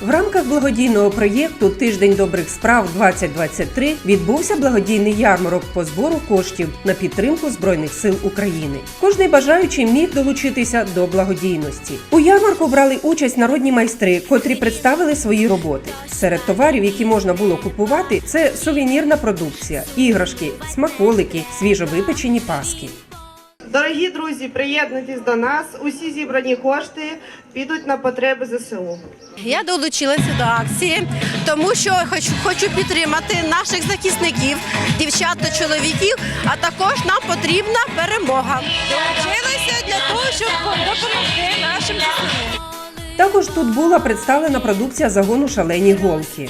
В рамках благодійного проєкту Тиждень добрих справ 2023 відбувся благодійний ярмарок по збору коштів на підтримку Збройних сил України. Кожний бажаючий міг долучитися до благодійності. У ярмарку брали участь народні майстри, котрі представили свої роботи. Серед товарів, які можна було купувати, це сувенірна продукція, іграшки, смаколики, свіжовипечені паски. Дорогі друзі, приєднуйтесь до нас. Усі зібрані кошти підуть на потреби ЗСУ. Я долучилася до акції, тому що хочу, хочу підтримати наших захисників, дівчат та чоловіків, а також нам потрібна перемога. Долучилася для того, щоб допомогти нашим. Також тут була представлена продукція загону шалені голки.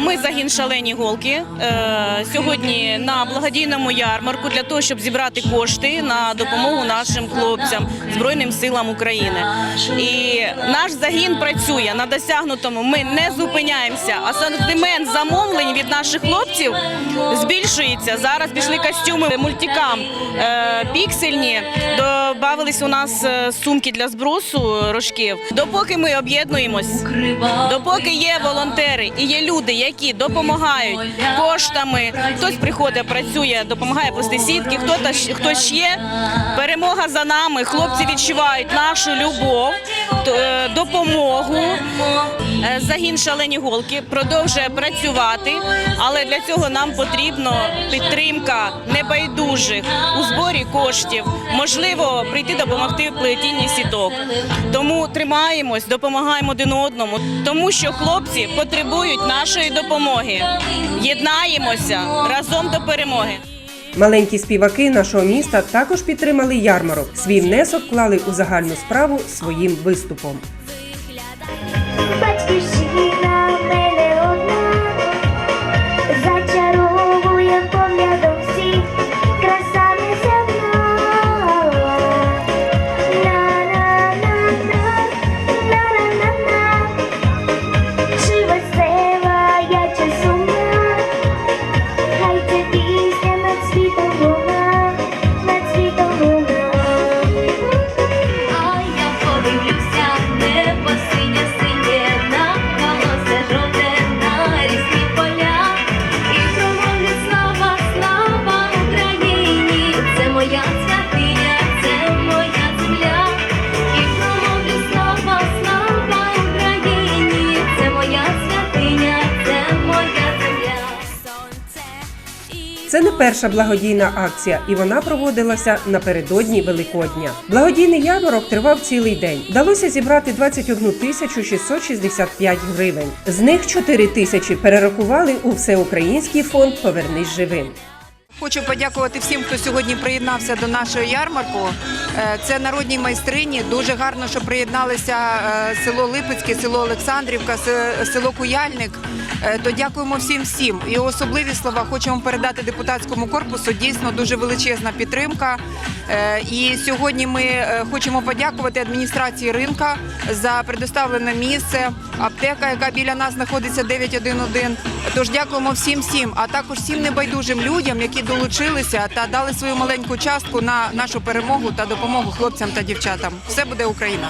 Ми загін шалені голки е, сьогодні на благодійному ярмарку для того, щоб зібрати кошти на допомогу нашим хлопцям Збройним силам України. І наш загін працює на досягнутому. Ми не зупиняємося. Асортимент замовлень від наших хлопців збільшується. Зараз пішли костюми мультикам е, піксельні. Добавились у нас е, сумки для збросу рожків. Допоки ми об'єднуємось, допоки є волонтери і є люди, які допомагають коштами. Хтось приходить, працює, допомагає плести сітки, хтось хтось є. Перемога за нами. Хлопці відчувають нашу любов, е, допомогу. Е, Загін шалені голки продовжує працювати, але для цього нам потрібна підтримка небайдужих у зборі коштів. Можливо, прийти допомогти в плетінні сіток. Тому тримаємось, допомагаємо один одному, тому що хлопці потребують нашої допомоги. Єднаємося разом до перемоги. Маленькі співаки нашого міста також підтримали ярмарок. Свій внесок клали у загальну справу своїм виступом. Це не перша благодійна акція, і вона проводилася напередодні Великодня. Благодійний ярмарок тривав цілий день. Вдалося зібрати 21 тисячу 665 гривень. З них 4 тисячі перерахували у всеукраїнський фонд Повернись живим. Хочу подякувати всім, хто сьогодні приєднався до нашого ярмарку. Е, Це народні майстрині. Дуже гарно, що приєдналися е, село Липецьке, село Олександрівка, село Куяльник. Е, То дякуємо всім всім. І особливі слова хочемо передати депутатському корпусу. Дійсно дуже величезна підтримка. І сьогодні ми хочемо подякувати адміністрації ринка за предоставлене місце, аптека, яка біля нас знаходиться 911. Тож дякуємо всім всім, а також всім небайдужим людям, які долучилися та дали свою маленьку частку на нашу перемогу та допомогу хлопцям та дівчатам. Все буде Україна.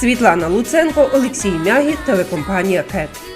Світлана Луценко, Олексій Мягі, телекомпанія КЕТ.